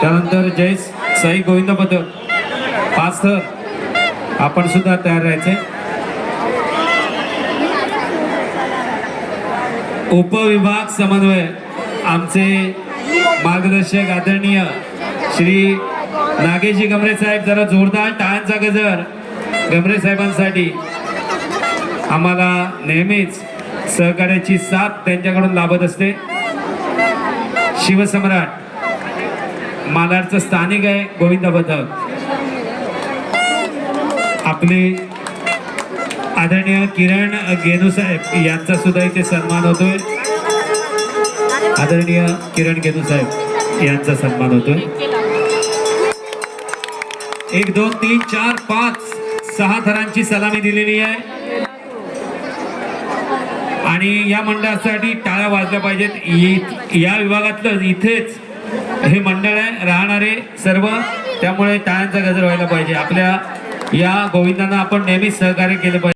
त्यानंतर जय साई गोविंद पथक पाच थर आपण सुद्धा तयार राहायचे. उपविभाग समन्वय. आमचे मार्गदर्शक आदरणीय श्री नागेशजी गमरे साहेब जरा जोरदार टाळ्यांचा गजर गमरे साहेबांसाठी. आम्हाला नेहमीच सहकार्याची साथ त्यांच्याकडून लाभत असते. शिवसम्राट मालाडचं स्थानिक आहे गोविंद पथक आपले आदरणीय किरण गेनू साहेब यांचा सुद्धा इथे सन्मान होतोय. आदरणीय किरण गेनूसाहेब यांचा सन्मान होतोय. एक दोन तीन चार पाच सहा थरांची सलामी दिलेली आहे. आणि या मंडळासाठी टाळ्या वाजल्या पाहिजेत. या विभागातलं इथेच हे मंडळ आहे राहणारे सर्व. त्यामुळे टाळ्यांचा गजर व्हायला पाहिजे. आपल्या या गोविंदांना आपण नेहमीच सहकार्य केलं पाहिजे.